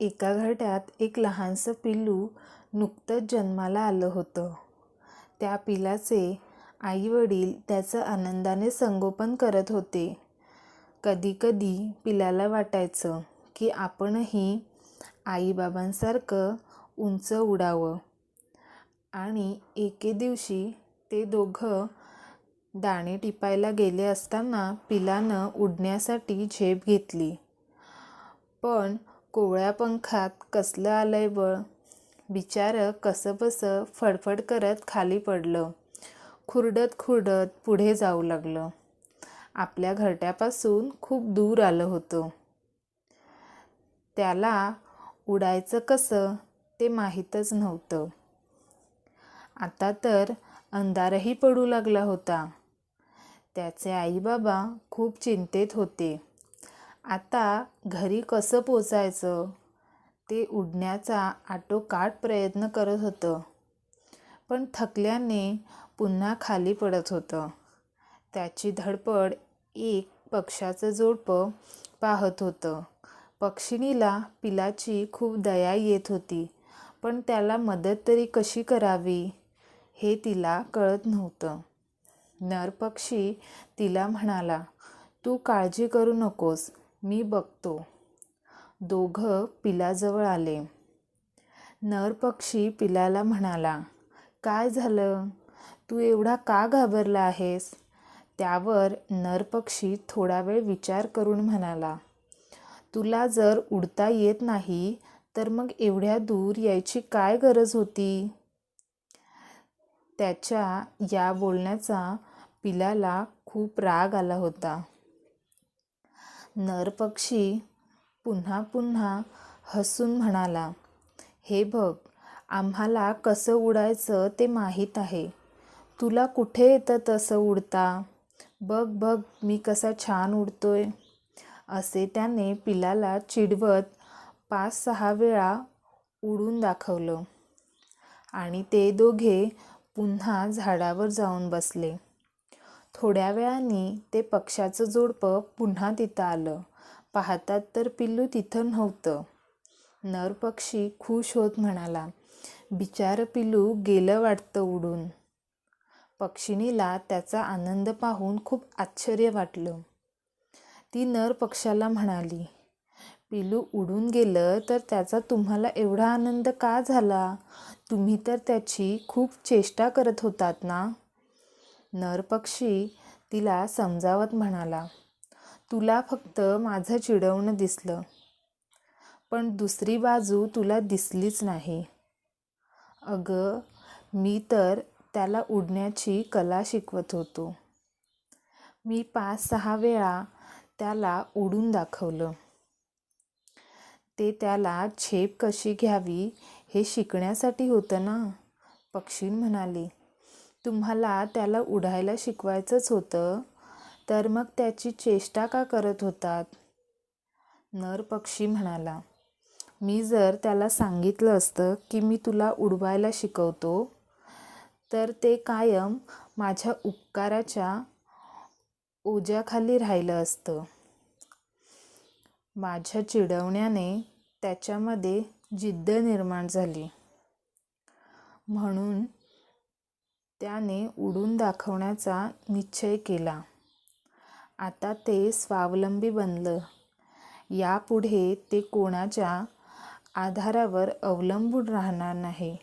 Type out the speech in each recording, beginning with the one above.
एका घरट्यात एक लहानसं पिल्लू नुकतंच जन्माला आलं होतं. त्या पिलाचे आईवडील त्याचं आनंदाने संगोपन करत होते. कधीकधी पिलाला वाटायचं की आपणही आईबाबांसारखं उंच उडावं. आणि एके दिवशी ते दोघं दाणे टिपायला गेले असताना पिलानं उडण्यासाठी झेप घेतली. पण कोवळ्या पंखात कसलं आलंय बळ? बिचारं कसंबसं फडफड करत खाली पडलं. खुरडत खुरडत पुढे जाऊ लागलं. आपल्या घरट्यापासून खूप दूर आलं होतं. त्याला उडायचं कसं ते माहीतच नव्हतं. आता तर अंधारही पडू लागला होता. त्याचे आईबाबा खूप चिंतेत होते. आता घरी कसं पोचायचं? ते उडण्याचा आटोकाट प्रयत्न करत होतं. पण थकल्याने पुन्हा खाली पडत होतं. त्याची धडपड एक पक्षाचं जोडपं पाहत होतं. पक्षिणीला पिलाची खूप दया येत होती पण त्याला मदत तरी कशी करावी हे तिला कळत नव्हतं. नर पक्षी तिला म्हणाला तू काळजी करू नकोस. मी बघतो. दोघं पिलाजवळ आले. नर पक्षी पिलाला म्हणाला काय झालं? तू एवढा का घाबरला आहेस? त्यावर नर पक्षी थोडा वेळ विचार करून म्हणाला तुला जर उडता येत नाही तर मग एवढ्या दूर यायची काय गरज होती? त्याच्या या बोलण्याचा पिलाला खूप राग आला होता. नर पक्षी पुन्हा पुन्हा हसून म्हणाला हे बघ आम्हाला कसं उडायचं ते माहीत आहे. तुला कुठे येतं तसं उडता? बघ बघ मी कसा छान उडतोय. असे त्याने पिलाला चिडवत पाच सहा वेळा उडून दाखवलं. आणि ते दोघे पुन्हा झाडावर जाऊन बसले. थोड्या वेळाने ते पक्ष्याचं जोडपं पुन्हा तिथं आलं. पाहतात तर पिल्लू तिथं नव्हतं. नर पक्षी खुश होत म्हणाला बिचारं पिल्लू गेलं वाटतं उडून. पक्षिणीला त्याचा आनंद पाहून खूप आश्चर्य वाटलं. ती नर पक्षाला म्हणाली पिलू उडून गेलं तर त्याचा तुम्हाला एवढा आनंद का झाला? तुम्ही तर त्याची खूप चेष्टा करत होतात ना? नर पक्षी तिला समजावत म्हणाला तुला फक्त माझं चिडवणं दिसलं पण दुसरी बाजू तुला दिसलीच नाही. अगं मी तर त्याला उडण्याची कला शिकवत होतो. मी पाच सहा वेळा त्याला उडून दाखवलं. ते त्याला झेप कशी घ्यावी हे शिकण्यासाठी होतं ना? पक्षी म्हणाली तुम्हाला त्याला उडायला शिकवायचंच होतं तर मग त्याची चेष्टा का करत होतात? नर पक्षी म्हणाला मी जर त्याला सांगितलं असतं की मी तुला उडवायला शिकवतो तर ते कायम माझ्या उपकाराच्या ओझ्याखाली राहिलं असतं. माझ्या चिडवण्याने त्याच्यामध्ये जिद्द निर्माण झाली. म्हणून त्याने उडून दाखवण्याचा निश्चय केला. आता ते स्वावलंबी बनलं. यापुढे ते कोणाच्या आधारावर अवलंबून राहणार नाही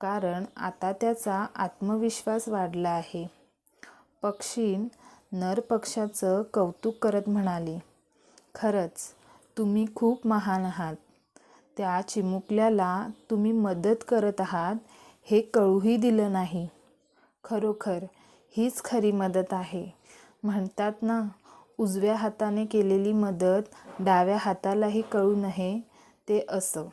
कारण आता त्याचा आत्मविश्वास वाढला आहे. पक्षीन नर पक्षाचं कौतुक करत म्हणाली खरंच तुम्ही खूप महान आहात. त्या चिमुकल्याला तुम्ही मदत करत आहात हे कळूही दिलं नाही. खरोखर हीच खरी मदत आहे. म्हणतात ना उजव्या हाताने केलेली मदत डाव्या हातालाही कळू नये ते असं.